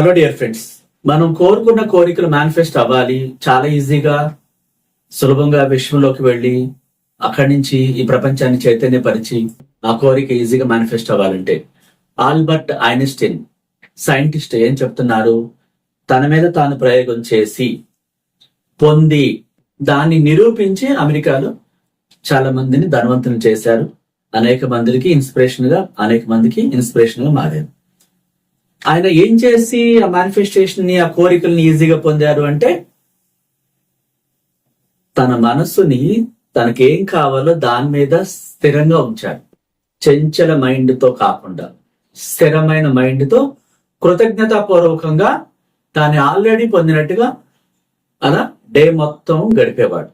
Hello dear friends మనం కోరుకున్న కోరికలు మేనిఫెస్ట్ అవ్వాలి. చాలా ఈజీగా సులభంగా విశ్వంలోకి వెళ్ళి అక్కడి నుంచి ఈ ప్రపంచాన్ని చైతన్యపరిచి ఆ కోరిక ఈజీగా మేనిఫెస్ట్ అవ్వాలంటే ఆల్బర్ట్ ఐన్స్టీన్ సైంటిస్ట్ ఏం చెప్తున్నారు? తన మీద తాను ప్రయోగం చేసి పొంది దాన్ని నిరూపించి అమెరికాలో చాలా మందిని ధనవంతులు చేశారు. అనేక మందికి ఇన్స్పిరేషన్గా అనేక మందికి ఇన్స్పిరేషన్గా మారారు. ఆయన ఏం చేసి ఆ మేనిఫెస్టేషన్ని ఆ కోరికల్ని ఈజీగా పొందారు అంటే తన మనస్సుని తనకేం కావాలో దాని మీద స్థిరంగా ఉంచాడు. చెంచల మైండ్తో కాకుండా స్థిరమైన మైండ్తో కృతజ్ఞతాపూర్వకంగా తాను ఆల్రెడీ పొందినట్టుగా అలా డే మొత్తం గడిపేవాడు.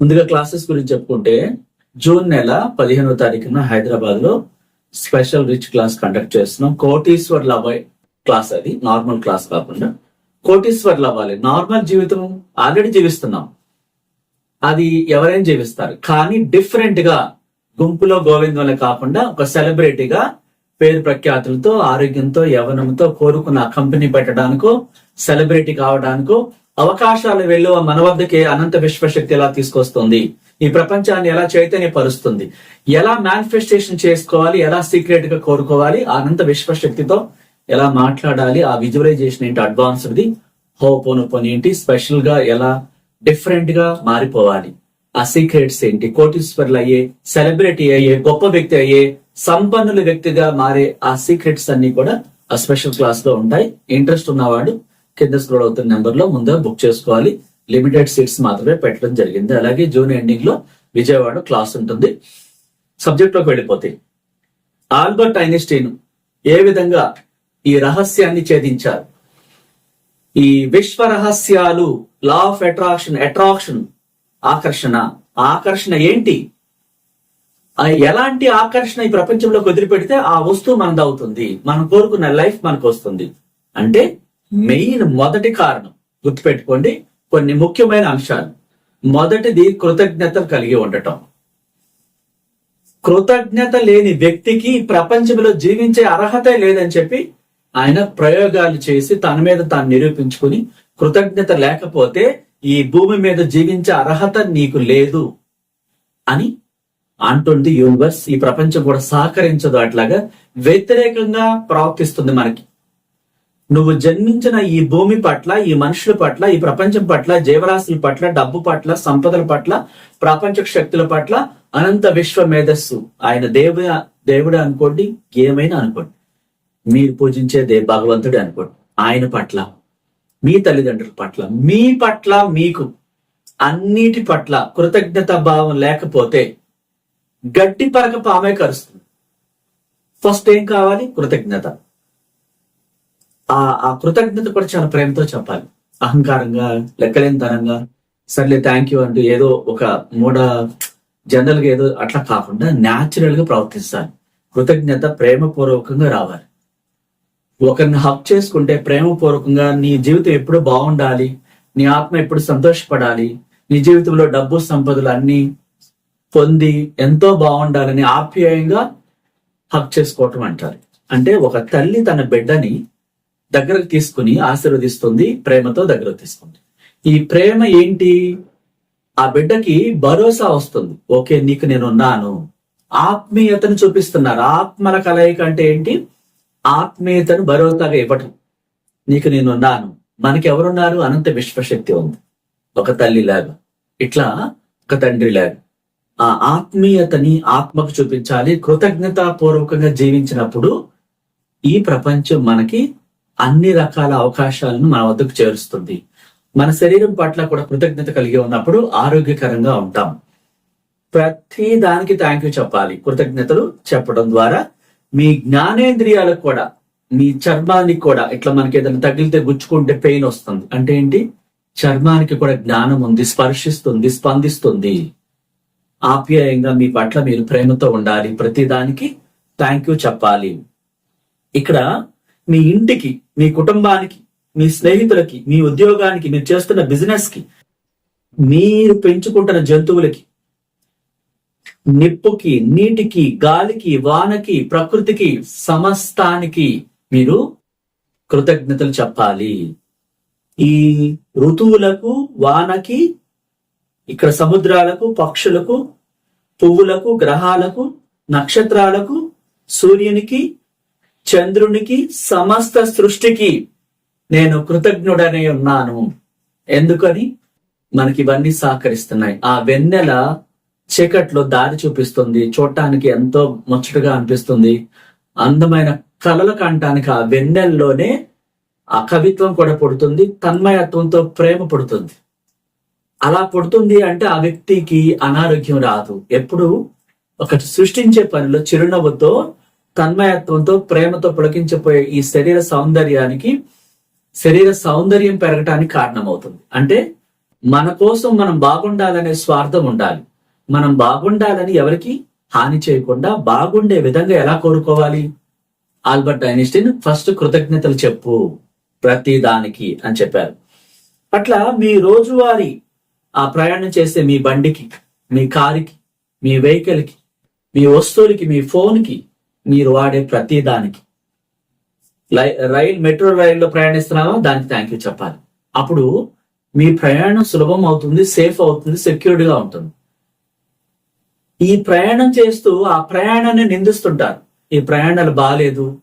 ముందుగా క్లాసెస్ గురించి చెప్పుకుంటే జూన్ నెల పదిహేనో తారీఖున హైదరాబాద్లో స్పెషల్ రిచ్ క్లాస్ కండక్ట్ చేస్తున్నాం. కోటీశ్వర్ అవ్వే క్లాస్ అది నార్మల్ క్లాస్ కాకుండా. కోటీశ్వర్లు అవ్వాలి నార్మల్ జీవితం ఆల్రెడీ జీవిస్తున్నాం. అది ఎవరైనా జీవిస్తారు. కానీ డిఫరెంట్గా గుంపులో గోవిందంలో కాకుండా ఒక సెలబ్రిటీగా పేరు ప్రఖ్యాతులతో ఆరోగ్యంతో యవనంతో కోరుకున్న కంపెనీ పెట్టడానికో సెలబ్రిటీ కావడానికో అవకాశాలు వెళ్ళి మన వద్దకి అనంత విశ్వశక్తి ఎలా తీసుకొస్తుంది? ఈ ప్రపంచాన్ని ఎలా చైతన్యపరుస్తుంది? ఎలా మేనిఫెస్టేషన్ చేసుకోవాలి? ఎలా సీక్రెట్గా కోరుకోవాలి? అనంత విశ్వశక్తితో ఎలా మాట్లాడాలి? ఆ విజువలైజేషన్ ఏంటి? అడ్వాన్స్డ్ది హోపోనోపోని ఏంటి స్పెషల్గా ఎలా డిఫరెంట్గా మారిపోవాలి? ఆ సీక్రెట్స్ ఏంటి? కోటీశ్వర్లు అయ్యే సెలబ్రిటీ అయ్యే గొప్ప వ్యక్తి అయ్యే సంపన్నుల వ్యక్తిగా మారే ఆ సీక్రెట్స్ అన్ని కూడా ఆ స్పెషల్ క్లాస్లో ఉంటాయి. ఇంట్రెస్ట్ ఉన్నవాడు కింద స్క్రోల్ అవుతున్న నెంబర్లో ముందుగా బుక్ చేసుకోవాలి. లిమిటెడ్ సీట్స్ మాత్రమే పెట్టడం జరిగింది. అలాగే జూన్ ఎండింగ్లో విజయవాడ క్లాస్ ఉంటుంది. సబ్జెక్ట్లోకి వెళ్ళిపోతే ఆల్బర్ట్ ఐన్స్టీన్ ఏ విధంగా ఈ రహస్యాన్ని ఛేదించారు? ఈ విశ్వ రహస్యాలు లా ఆఫ్ అట్రాక్షన్ అట్రాక్షన్ ఆకర్షణ ఆకర్షణ ఏంటి? ఎలాంటి ఆకర్షణ ఈ ప్రపంచంలో వదిలిపెడితే ఆ వస్తువు మనది అవుతుంది. మనం కోరుకున్న లైఫ్ మనకు వస్తుంది. అంటే మెయిన్ మొదటి కారణం గుర్తుపెట్టుకోండి. కొన్ని ముఖ్యమైన అంశాలు. మొదటిది కృతజ్ఞత కలిగి ఉండటం. కృతజ్ఞత లేని వ్యక్తికి ప్రపంచంలో జీవించే అర్హత లేదని చెప్పి ఆయన ప్రయోగాలు చేసి తన మీద తాను నిరూపించుకుని కృతజ్ఞత లేకపోతే ఈ భూమి మీద జీవించే అర్హత నీకు లేదు అని అంటుంది యూనివర్స్ ఈ ప్రపంచం కూడా సహకరించదు అట్లాగా. వ్యతిరేకంగా ప్రవర్తిస్తుంది మనకి. నువ్వు జన్మించిన ఈ భూమి పట్ల ఈ మనుషుల పట్ల ఈ ప్రపంచం పట్ల జీవరాశుల పట్ల డబ్బు పట్ల సంపదల పట్ల ప్రపంచ శక్తుల పట్ల అనంత విశ్వ మేధస్సు ఆయన దేవు దేవుడు అనుకోండి ఏమైనా అనుకోండి. మీరు పూజించేదే భగవంతుడు అనుకోండి. ఆయన పట్ల మీ తల్లిదండ్రుల పట్ల మీ పట్ల మీకు అన్నిటి పట్ల కృతజ్ఞత భావం లేకపోతే గట్టి పరక పామే కరుస్తుంది. ఫస్ట్ ఏం కావాలి? కృతజ్ఞత. ఆ ఆ కృతజ్ఞత కూడా చాలా ప్రేమతో చెప్పాలి. అహంకారంగా లెక్కలేనితనంగా సర్లే థ్యాంక్ యూ అంటూ ఏదో ఒక మూడ జనరల్గా ఏదో అట్లా కాకుండా న్యాచురల్గా ప్రవర్తిస్తాను కృతజ్ఞత ప్రేమపూర్వకంగా రావాలి. ఒకరిని హక్ చేసుకుంటే ప్రేమపూర్వకంగా నీ జీవితం ఎప్పుడు బాగుండాలి నీ ఆత్మ ఎప్పుడు సంతోషపడాలి నీ జీవితంలో డబ్బు సంపదలు అన్ని పొంది ఎంతో బాగుండాలని ఆప్యాయంగా హక్ చేసుకోవటం అంటారు. అంటే ఒక తల్లి తన బిడ్డని దగ్గరకు తీసుకుని ఆశీర్వదిస్తుంది ప్రేమతో దగ్గరకు తీసుకుంది. ఈ ప్రేమ ఏంటి? ఆ బిడ్డకి భరోసా వస్తుంది. ఓకే నీకు నేను ఉన్నాను. ఆత్మీయతను చూపిస్తున్నారు. ఆత్మల కలయిక అంటే ఏంటి? ఆత్మీయతను భరోసాగా ఇవ్వటం. నీకు నేను ఉన్నాను. మనకి ఎవరున్నారు అనంత విశ్వశక్తి ఉంది. ఒక తల్లి లాగా. ఇట్లా ఒక తండ్రి లాగా. ఆ ఆత్మీయతని ఆత్మకు చూపించాలి. కృతజ్ఞతాపూర్వకంగా జీవించినప్పుడు ఈ ప్రపంచం మనకి అన్ని రకాల అవకాశాలను మన వద్దకు చేరుస్తుంది. మన శరీరం పట్ల కూడా కృతజ్ఞత కలిగి ఉన్నప్పుడు ఆరోగ్యకరంగా ఉంటాం. ప్రతి దానికి థ్యాంక్ యూ చెప్పాలి. కృతజ్ఞతలు చెప్పడం ద్వారా మీ జ్ఞానేంద్రియాలకు కూడా మీ చర్మానికి కూడా ఇట్లా మనకి ఏదైనా తగిలితే గుచ్చుకుంటే పెయిన్ వస్తుంది. అంటే ఏంటి? చర్మానికి కూడా జ్ఞానం ఉంది స్పర్శిస్తుంది స్పందిస్తుంది. ఆప్యాయంగా మీ పట్ల మీరు ప్రేమతో ఉండాలి. ప్రతి దానికి థ్యాంక్ యూ చెప్పాలి. ఇక్కడ మీ ఇంటికి మీ కుటుంబానికి మీ స్నేహితులకి మీ ఉద్యోగానికి మీరు చేస్తున్న బిజినెస్కి మీరు పెంచుకుంటున్న జంతువులకి నిప్పుకి నీటికి గాలికి వానకి ప్రకృతికి సమస్తానికి మీరు కృతజ్ఞతలు చెప్పాలి. ఈ ఋతువులకు వానకి ఇక్కడ సముద్రాలకు పక్షులకు పువ్వులకు గ్రహాలకు నక్షత్రాలకు సూర్యునికి చంద్రునికి సమస్త సృష్టికి నేను కృతజ్ఞుడనే ఉన్నాను. ఎందుకని? మనకి ఇవన్నీ సహకరిస్తున్నాయి. ఆ వెన్నెల చీకట్లో దారి చూపిస్తుంది. చూడటానికి ఎంతో ముచ్చటగా అనిపిస్తుంది. అందమైన కలలు కంటానికి ఆ వెన్నెల్లోనే ఆ కవిత్వం కూడా పుడుతుంది తన్మయత్వంతో ప్రేమ పుడుతుంది. అలా పుడుతుంది అంటే ఆ వ్యక్తికి అనారోగ్యం రాదు. ఎప్పుడు? ఒకటి సృష్టించే పనిలో చిరునవ్వుతో తన్మయత్వంతో ప్రేమతో పులకించిపోయే ఈ శరీర సౌందర్యానికి శరీర సౌందర్యం పెరగటానికి కారణమవుతుంది. అంటే మన కోసం మనం బాగుండాలనే స్వార్థం ఉండాలి. మనం బాగుండాలని ఎవరికి హాని చేయకుండా బాగుండే విధంగా ఎలా కోరుకోవాలి? ఆల్బర్ట్ ఐన్స్టీన్ ఫస్ట్ కృతజ్ఞతలు చెప్పు ప్రతి దానికి అని చెప్పారు. అట్లా మీ రోజువారీ ఆ ప్రయాణం చేసే మీ బండికి మీ కారుకి మీ వెహికల్కి మీ వస్తువులకి మీ ఫోన్కి మీరు వాడే ప్రతి దానికి. రైల్ మెట్రో రైల్లో ప్రయాణిస్తున్నామో? దానికి థ్యాంక్ యూ చెప్పాలి. అప్పుడు మీ ప్రయాణం సులభం అవుతుంది సేఫ్ అవుతుంది సెక్యూర్డ్గా ఉంటుంది. ఈ ప్రయాణం చేస్తూ ఆ ప్రయాణాన్ని నిందిస్తుంటారు. ఈ ప్రయాణాలు బాగాలేదు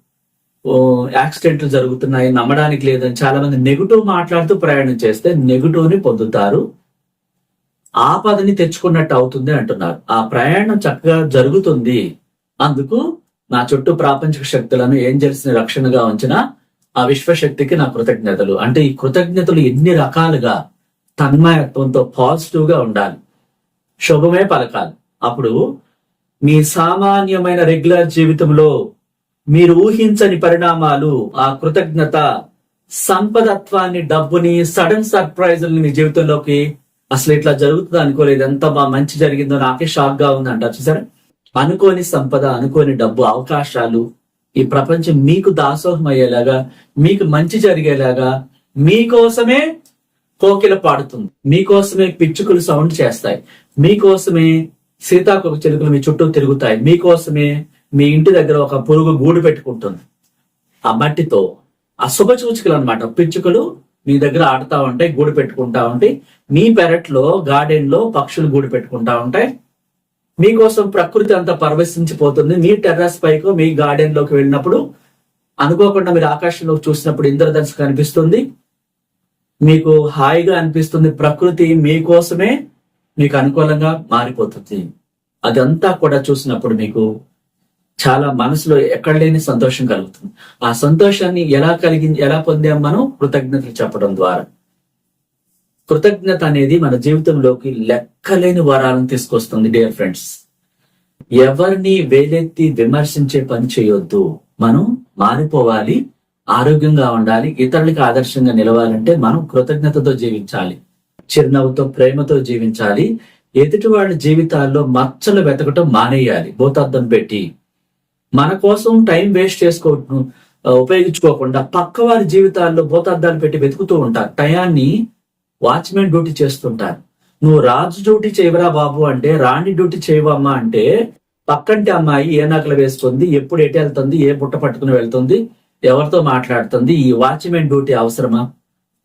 ఓ యాక్సిడెంట్లు జరుగుతున్నాయి నమ్మడానికి లేదని చాలా మంది నెగిటివ్ మాట్లాడుతూ ప్రయాణం చేస్తే నెగిటివ్ని పొందుతారు. ఆపదని తెచ్చుకున్నట్టు అవుతుంది అంటున్నారు. ఆ ప్రయాణం చక్కగా జరుగుతుంది. అందుకు నా చుట్టూ ప్రాపంచిక శక్తులను ఏంజల్స్ని రక్షణగా ఉంచిన ఆ విశ్వశక్తికి నా కృతజ్ఞతలు. అంటే ఈ కృతజ్ఞతలు ఎన్ని రకాలుగా తన్మయత్వంతో పాజిటివ్గా ఉండాలి. శుభమే పలకాలి. అప్పుడు మీ సామాన్యమైన రెగ్యులర్ జీవితంలో మీరు ఊహించని పరిణామాలు ఆ కృతజ్ఞత సంపదత్వాన్ని డబ్బుని సడన్ సర్ప్రైజుల్ని మీ జీవితంలోకి అసలు ఇట్లా జరుగుతుంది అనుకోలేదు. ఎంత మంచి జరిగిందో నాకే షాక్గా ఉంది అంటారు చూసారా? అనుకోని సంపద అనుకోని డబ్బు అవకాశాలు ఈ ప్రపంచం మీకు దాసోహం అయ్యేలాగా మీకు మంచి జరిగేలాగా మీకోసమే కోకిల పాడుతుంది. మీకోసమే పిచ్చుకలు సౌండ్ చేస్తాయి. మీకోసమే సీతాకోక చిలుకలు మీ చుట్టూ తిరుగుతాయి. మీకోసమే మీ ఇంటి దగ్గర ఒక పురుగు గూడు పెట్టుకుంటుంది. ఆ మట్టితో ఆ శుభ సూచికలు అనమాట పిచ్చుకలు మీ దగ్గర ఆడుతా ఉంటాయి గూడు పెట్టుకుంటా ఉంటాయి. మీ పెరట్లో గార్డెన్లో పక్షులు గూడు పెట్టుకుంటా ఉంటాయి. మీకోసం ప్రకృతి అంతా పరవశించిపోతుంది. మీ టెర్రస్ పైకు మీ గార్డెన్లోకి వెళ్ళినప్పుడు అనుకోకుండా మీరు ఆకాశంలోకి చూసినప్పుడు ఇంద్రధనుసు కనిపిస్తుంది. మీకు హాయిగా అనిపిస్తుంది. ప్రకృతి మీకోసమే మీకు అనుకూలంగా మారిపోతుంది. అదంతా కూడా చూసినప్పుడు మీకు చాలా మనసులో ఎక్కడ లేని సంతోషం కలుగుతుంది. ఆ సంతోషాన్ని ఎలా కలిగి ఎలా పొందాం మనం? కృతజ్ఞతలు చెప్పడం ద్వారా. కృతజ్ఞత అనేది మన జీవితంలోకి లెక్కలేని వరాలను తీసుకొస్తుంది డియర్ ఫ్రెండ్స్ ఎవరిని వేలెత్తి విమర్శించే పని చేయొద్దు. మనం మారిపోవాలి ఆరోగ్యంగా ఉండాలి ఇతరులకి ఆదర్శంగా నిలవాలంటే మనం కృతజ్ఞతతో జీవించాలి చిరునవ్వుతో ప్రేమతో జీవించాలి ఎదుటి వాళ్ళ జీవితాల్లో మచ్చలు వెతకటం మానేయాలి భూతార్థం పెట్టి. మన కోసం టైం వేస్ట్ చేసుకో ఉపయోగించుకోకుండా పక్క వారి జీవితాల్లో భూతార్థాలు పెట్టి వెతుకుతూ ఉంటారు. టయాన్ని వాచ్మెన్ డ్యూటీ చేస్తుంటారు. నువ్వు రాజు డ్యూటీ చేయవరా బాబు అంటే రాణి డ్యూటీ చేయవమ్మా అంటే పక్కంటి అమ్మాయి ఏ నకలు వేస్తుంది ఎప్పుడు ఎటు వెళ్తుంది ఏ బుట్ట పట్టుకుని వెళ్తుంది ఎవరితో మాట్లాడుతుంది ఈ వాచ్మెన్ డ్యూటీ అవసరమా?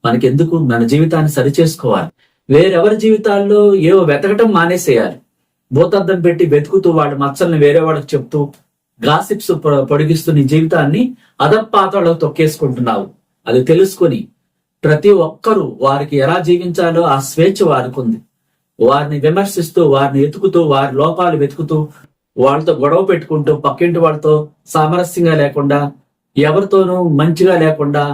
మనకెందుకు? మన జీవితాన్ని సరి చేసుకోవాలి వేరెవరి జీవితాల్లో ఏవో వెతకటం మానేసేయాలి. భూతద్దం పెట్టి వెతుకుతూ వాళ్ళ మచ్చల్ని వేరే వాళ్ళకి చెప్తూ గాసిప్స్ పొడిగిస్తూ నీ జీవితాన్ని అదపాతాలకు తొక్కేసుకుంటున్నావు. అది తెలుసుకొని ప్రతి ఒక్కరూ వారికి ఎలా జీవించాలో ఆ స్వేచ్ఛ వారికి ఉంది వారిని విమర్శిస్తూ వారిని ఎతుకుతూ వారి లోపాలు వెతుకుతూ వాళ్ళతో గొడవ పెట్టుకుంటూ పక్కింటి వాళ్ళతో సామరస్యంగా లేకుండా ఎవరితోనూ మంచిగా లేకుండా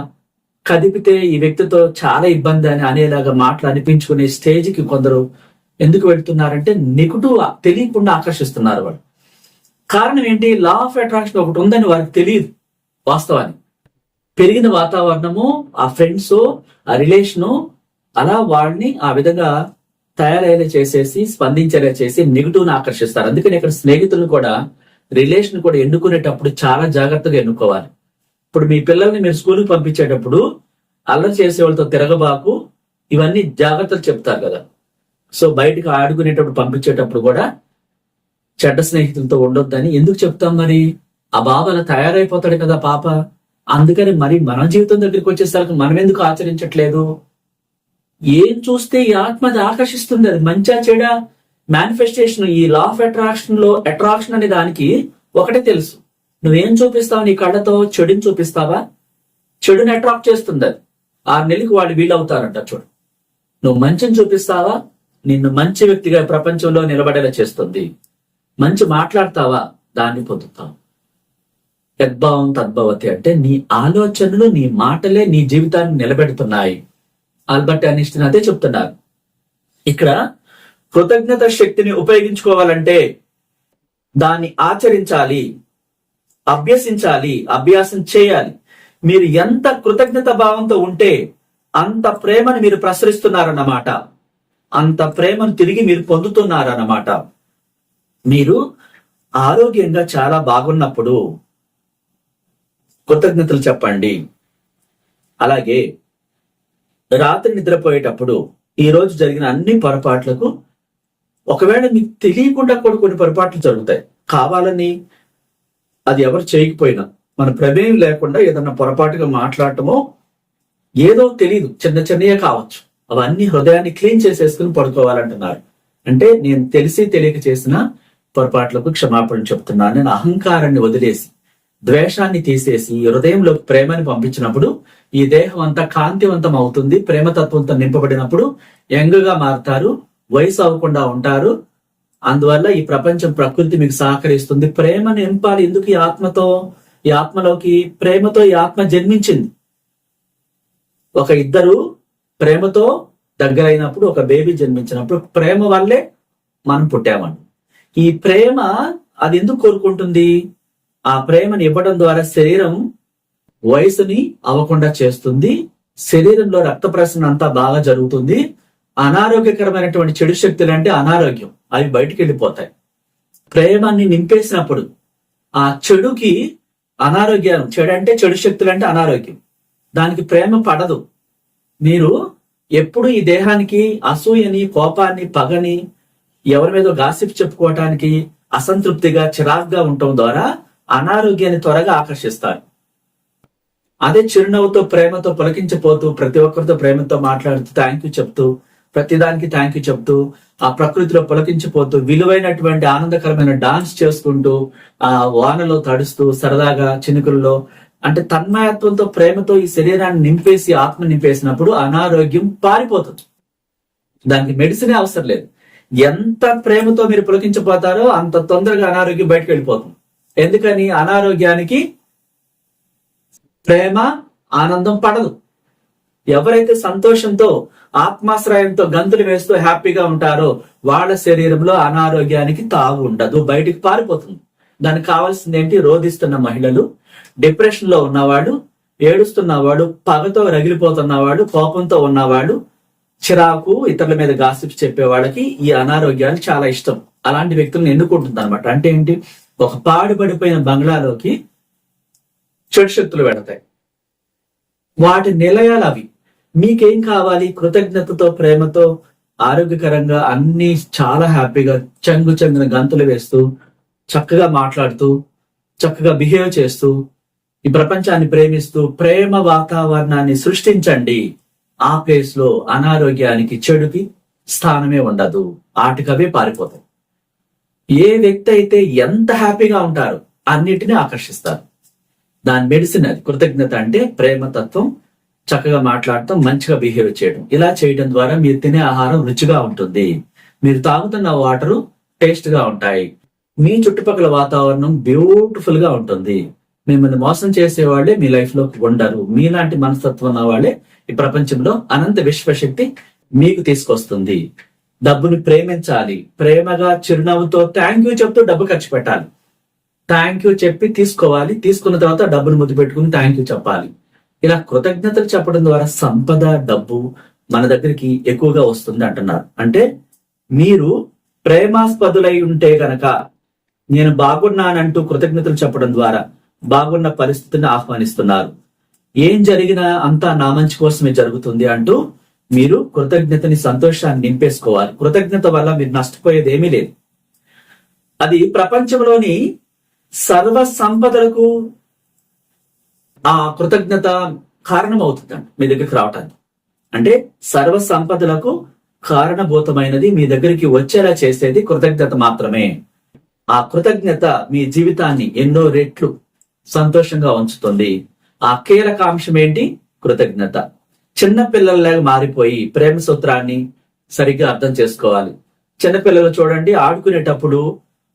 కదిపితే ఈ వ్యక్తితో చాలా ఇబ్బంది అని అనేలాగా మాటలు అనిపించుకునే స్టేజ్కి కొందరు ఎందుకు వెళ్తున్నారంటే నికుటు తెలియకుండా ఆకర్షిస్తున్నారు వాళ్ళు. కారణం ఏంటి? లా ఆఫ్ అట్రాక్షన్ ఒకటి ఉందని వారికి తెలియదు వాస్తవాన్ని పెరిగిన వాతావరణము ఆ ఫ్రెండ్స్ ఆ రిలేషను అలా వాడిని ఆ విధంగా తయారయ్యేలా చేసేసి స్పందించేలా చేసి నెగిటివ్ను ఆకర్షిస్తారు. అందుకని ఇక్కడ స్నేహితులను కూడా రిలేషన్ కూడా ఎన్నుకునేటప్పుడు చాలా జాగ్రత్తగా ఎన్నుకోవాలి. ఇప్పుడు మీ పిల్లల్ని మీరు స్కూల్కి పంపించేటప్పుడు అల్లరి చేసే వాళ్ళతో తిరగబాకు ఇవన్నీ జాగ్రత్తలు చెప్తారు కదా. సో బయటకు ఆడుకునేటప్పుడు పంపించేటప్పుడు కూడా చెడ్డ స్నేహితులతో ఉండొద్దని ఎందుకు చెప్తాం మరి? ఆ బాబు అలా తయారైపోతాడు కదా పాప. అందుకని మరి మన జీవితం దగ్గరికి వచ్చేసరికి మనం ఎందుకు ఆచరించట్లేదు? ఏం చూస్తే ఈ ఆత్మ అది ఆకర్షిస్తుంది? అది మంచా చెడ? మేనిఫెస్టేషన్ ఈ లా ఆఫ్ అట్రాక్షన్లో అట్రాక్షన్ అనే దానికి ఒకటే తెలుసు. నువ్వేం చూపిస్తావు నీ కళ్ళతో? చెడుని చూపిస్తావా? చెడుని అట్రాక్ట్ చేస్తుంది అది. ఆరు నెలలకు వాళ్ళు వీలవుతారంట చూడు. నువ్వు మంచిని చూపిస్తావా? నిన్ను మంచి వ్యక్తిగా ప్రపంచంలో నిలబడేలా చేస్తుంది. మంచి మాట్లాడతావా? దాన్ని పొందుతావు. యద్భావం తద్భవతి అంటే నీ ఆలోచనలు నీ మాటలే నీ జీవితాన్ని నిలబెడుతున్నాయి. ఆల్బర్ట్ అనిస్టిన్ అదే చెప్తున్నారు. ఇక్కడ కృతజ్ఞత శక్తిని ఉపయోగించుకోవాలంటే దాన్ని ఆచరించాలి అభ్యసించాలి అభ్యాసం చేయాలి. మీరు ఎంత కృతజ్ఞత భావంతో ఉంటే అంత ప్రేమను మీరు ప్రసరిస్తున్నారన్నమాట. అంత ప్రేమను తిరిగి మీరు పొందుతున్నారన్నమాట. మీరు ఆరోగ్యంగా చాలా బాగున్నప్పుడు కృతజ్ఞతలు చెప్పండి. అలాగే రాత్రి నిద్రపోయేటప్పుడు ఈ రోజు జరిగిన అన్ని పొరపాట్లకు ఒకవేళ మీకు తెలియకుండా కూడా కొన్ని పొరపాట్లు జరుగుతాయి. కావాలని అది ఎవరు చేయకపోయినా మన ప్రమేయం లేకుండా ఏదన్నా పొరపాటుగా మాట్లాడటమో ఏదో తెలియదు చిన్న చిన్నయే కావచ్చు. అవన్నీ హృదయాన్ని క్లీన్ చేసేసుకుని పడుకోవాలంటున్నారు. అంటే నేను తెలిసి తెలియక చేసిన పొరపాట్లకు క్షమాపణ చెప్తున్నాను. నేను అహంకారాన్ని వదిలేసి ద్వేషాన్ని తీసేసి హృదయంలో ప్రేమని పంపించినప్పుడు ఈ దేహం అంతా కాంతివంతం అవుతుంది ప్రేమతత్వంతో నింపబడినప్పుడు యంగ్గా మారుతారు వయసు అవ్వకుండా ఉంటారు. అందువల్ల ఈ ప్రపంచం ప్రకృతి మీకు సహకరిస్తుంది. ప్రేమ నింపాలి. ఎందుకు ఈ ఆత్మతో ఈ ఆత్మలోకి ప్రేమతో ఈ ఆత్మ జన్మించింది? ఒక ఇద్దరు ప్రేమతో దగ్గరైనప్పుడు ఒక బేబీ జన్మించినప్పుడు ప్రేమ వల్లే మనం పుట్టామండి. ఈ ప్రేమ అది ఎందుకు కోరుకుంటుంది? ఆ ప్రేమను ఇవ్వడం ద్వారా శరీరం వయసుని అవ్వకుండా చేస్తుంది. శరీరంలో రక్త ప్రసరణ అంతా బాగా జరుగుతుంది. అనారోగ్యకరమైనటువంటి చెడు శక్తులు అంటే అనారోగ్యం. అవి బయటికి వెళ్ళిపోతాయి. ప్రేమాన్ని నింపేసినప్పుడు ఆ చెడుకి అనారోగ్యం చెడు అంటే చెడు శక్తులు అంటే అనారోగ్యం. దానికి ప్రేమ పడదు. మీరు ఎప్పుడు ఈ దేహానికి అసూయని కోపాన్ని పగని ఎవరి మీద గాసిప్ చెప్పుకోవటానికి అసంతృప్తిగా చిరాగ్గా ఉండటం ద్వారా అనారోగ్యాన్ని త్వరగా ఆకర్షిస్తారు అదే చిరునవ్వుతో ప్రేమతో పొలకించిపోతూ ప్రతి ఒక్కరితో ప్రేమతో మాట్లాడుతూ థ్యాంక్ యూ చెప్తూ ప్రతిదానికి థ్యాంక్ యూ చెప్తూ ఆ ప్రకృతిలో పులకించిపోతూ విలువైనటువంటి ఆనందకరమైన డాన్స్ చేసుకుంటూ ఆ వానలో తడుస్తూ సరదాగా చినుకుల్లో అంటే తన్మయత్వంతో ప్రేమతో ఈ శరీరాన్ని నింపేసి ఆత్మ నింపేసినప్పుడు అనారోగ్యం పారిపోతుంది. దానికి మెడిసినే అవసరం లేదు. ఎంత ప్రేమతో మీరు పులకించిపోతారో అంత తొందరగా అనారోగ్యం బయటకు వెళ్ళిపోతుంది. ఎందుకని? అనారోగ్యానికి ప్రేమ ఆనందం పడదు. ఎవరైతే సంతోషంతో ఆత్మాశ్రయంతో గంతులు వేస్తూ హ్యాపీగా ఉంటారో వాళ్ళ శరీరంలో అనారోగ్యానికి తాగు ఉండదు బయటికి పారిపోతుంది. దానికి కావాల్సింది ఏంటి? రోధిస్తున్న మహిళలు డిప్రెషన్లో ఉన్నవాడు ఏడుస్తున్నవాడు పగతో రగిలిపోతున్నవాడు కోపంతో ఉన్నవాడు చిరాకు ఇతరుల మీద గాసిప్స్ చెప్పే వాళ్ళకి ఈ అనారోగ్యాలు చాలా ఇష్టం. అలాంటి వ్యక్తులను ఎన్నుకుంటుంది అనమాట అంటే ఏంటి? ఒక పాడుపడిపోయిన బంగ్లాలోకి చెడు శక్తులు పెడతాయి వాటి నిలయాలు అవి. మీకేం కావాలి? కృతజ్ఞతతో ప్రేమతో ఆరోగ్యకరంగా అన్ని చాలా హ్యాపీగా చంగు చంగున గంతులు వేస్తూ చక్కగా మాట్లాడుతూ చక్కగా బిహేవ్ చేస్తూ ఈ ప్రపంచాన్ని ప్రేమిస్తూ ప్రేమ వాతావరణాన్ని సృష్టించండి. ఆ ప్లేస్లో అనారోగ్యానికి చెడుకి స్థానమే ఉండదు. ఆటికవే పారిపోతాయి. ఏ వ్యక్తి అయితే ఎంత హ్యాపీగా ఉంటారో అన్నిటినీ ఆకర్షిస్తారు. దాని మెడిసిన్ అది. కృతజ్ఞత అంటే ప్రేమతత్వం చక్కగా మాట్లాడటం మంచిగా బిహేవ్ చేయడం ఇలా చేయడం ద్వారా మీరు తినే ఆహారం రుచిగా ఉంటుంది. మీరు తాగుతున్న వాటర్ టేస్ట్గా ఉంటాయి. మీ చుట్టుపక్కల వాతావరణం బ్యూటిఫుల్గా ఉంటుంది. మిమ్మల్ని మోసం చేసే వాళ్ళే మీ లైఫ్లో ఉండరు. మీలాంటి మనస్తత్వం ఉన్న వాళ్ళే ఈ ప్రపంచంలో అనంత విశ్వశక్తి మీకు తీసుకొస్తుంది. డబ్బుని ప్రేమించాలి. ప్రేమగా చిరునవ్వుతో థ్యాంక్ యూ చెప్తూ డబ్బు ఖర్చు పెట్టాలి. థ్యాంక్ యూ చెప్పి తీసుకోవాలి. తీసుకున్న తర్వాత డబ్బును ముద్దు పెట్టుకుని థ్యాంక్ యూ చెప్పాలి. ఇలా కృతజ్ఞతలు చెప్పడం ద్వారా సంపద డబ్బు మన దగ్గరికి ఎక్కువగా వస్తుంది అంటున్నారు. అంటే మీరు ప్రేమాస్పదులై ఉంటే గనక నేను బాగున్నానంటూ కృతజ్ఞతలు చెప్పడం ద్వారా బాగున్న పరిస్థితిని ఆహ్వానిస్తున్నారు. ఏం జరిగినా అంతా నా మంచి కోసమే జరుగుతుంది అంటూ మీరు కృతజ్ఞతని సంతోషాన్ని నింపేసుకోవాలి. కృతజ్ఞత వల్ల మీరు నష్టపోయేది ఏమీ లేదు. అది ప్రపంచంలోని సర్వ సంపదలకు ఆ కృతజ్ఞత కారణం అవుతుందండి మీ దగ్గరికి రావటానికి. అంటే సర్వ సంపదలకు కారణభూతమైనది మీ దగ్గరికి వచ్చేలా చేసేది కృతజ్ఞత మాత్రమే. ఆ కృతజ్ఞత మీ జీవితాన్ని ఎన్నో రెట్లు సంతోషంగా ఉంచుతుంది. ఆ కీలకాంశం ఏంటి? కృతజ్ఞత. చిన్న పిల్లల్లాగా మారిపోయి ప్రేమ సూత్రాన్ని సరిగ్గా అర్థం చేసుకోవాలి. చిన్నపిల్లలు చూడండి ఆడుకునేటప్పుడు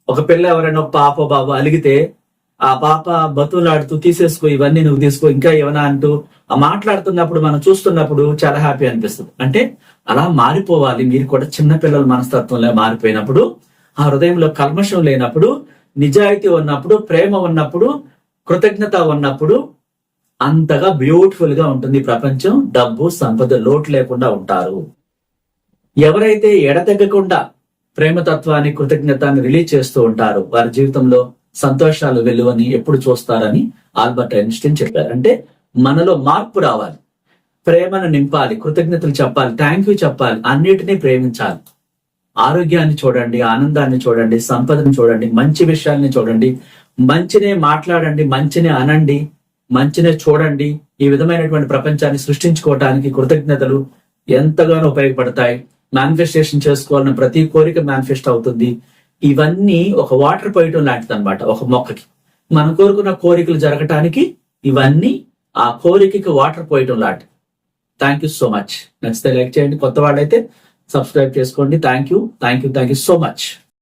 ఒక పిల్ల ఎవరైనా పాప బాబు అలిగితే ఆ పాప బతులాడుతూ తీసేసుకో ఇవన్నీ నువ్వు తీసుకో ఇంకా ఏమైనా అంటూ ఆ మాట్లాడుతున్నప్పుడు మనం చూస్తున్నప్పుడు చాలా హ్యాపీ అనిపిస్తుంది. అంటే అలా మారిపోవాలి. మీరు కూడా చిన్న పిల్లల మనస్తత్వంలో మారిపోయినప్పుడు ఆ హృదయంలో కల్మషం లేనప్పుడు నిజాయితీ ఉన్నప్పుడు ప్రేమ ఉన్నప్పుడు కృతజ్ఞత ఉన్నప్పుడు అంతగా బ్యూటిఫుల్గా ఉంటుంది ప్రపంచం. డబ్బు సంపద లోటు లేకుండా ఉంటారు. ఎవరైతే ఎడతెగకుండా ప్రేమతత్వాన్ని కృతజ్ఞతని రిలీజ్ చేస్తూ ఉంటారో వారి జీవితంలో సంతోషాలు వెలువని ఎప్పుడు చూస్తారని ఆల్బర్ట్ ఐన్స్టీన్ చెప్పారు. అంటే మనలో మార్పు రావాలి. ప్రేమను నింపాలి కృతజ్ఞతలు చెప్పాలి థ్యాంక్ యూ చెప్పాలి అన్నిటినీ ప్రేమించాలి. ఆరోగ్యాన్ని చూడండి ఆనందాన్ని చూడండి సంపదను చూడండి మంచి విషయాల్ని చూడండి మంచినే మాట్లాడండి మంచినే అనండి మంచినే చూడండి. ఈ విధమైనటువంటి ప్రపంచాన్ని సృష్టించుకోవటానికి కృతజ్ఞతలు ఎంతగానో ఉపయోగపడతాయి. మేనిఫెస్టేషన్ చేసుకోవాలని ప్రతి కోరిక మేనిఫెస్ట్ అవుతుంది. ఇవన్నీ ఒక వాటర్ పోయటం లాంటిది అనమాట ఒక మొక్కకి. మనం కోరుకున్న కోరికలు జరగటానికి ఇవన్నీ ఆ కోరికకి వాటర్ పోయటం లాంటి. థ్యాంక్ యూ సో మచ్ నచ్చితే లైక్ చేయండి. కొత్త వాళ్ళైతే సబ్స్క్రైబ్ చేసుకోండి. Thank you thank you thank you so much